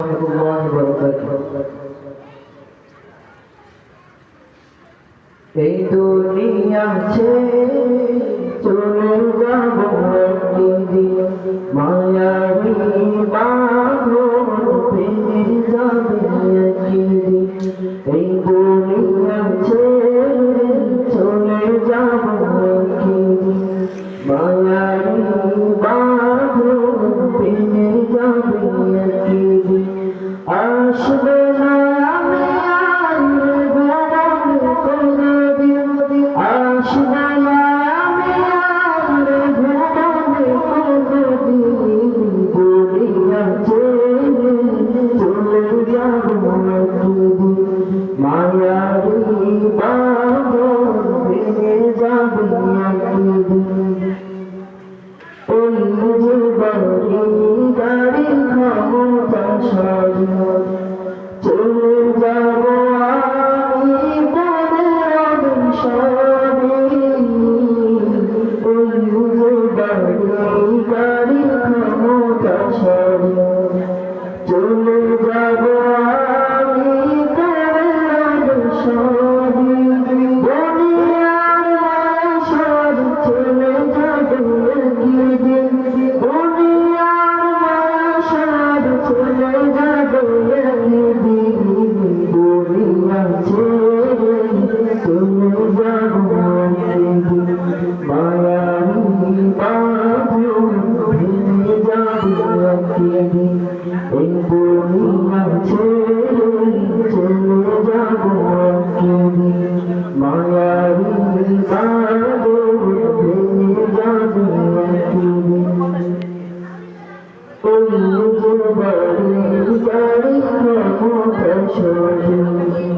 ورحمة الله وبركاته এই দুনিয়া ছেড়ে চলে হ্যাঁ। চলে দিনে এই পূর্ণিমা ছেড়ে চলে যাব একদিন মায়ারি সাগর ভেঙে যাবে একদিন ওই যে বাড়ি গাড়ি মমতা সজনী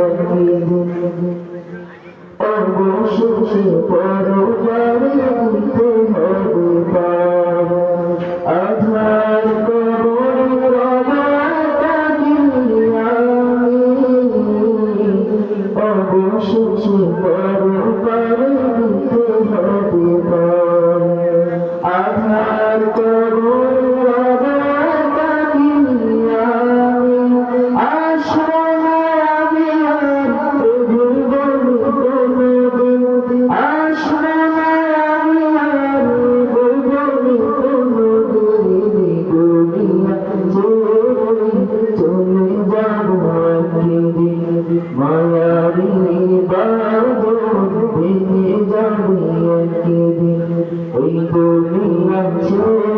সুখী করো জানি অন্তিম অবতার আধার কবর অবসুখী করো জানি দুনিয়া ছেড়ে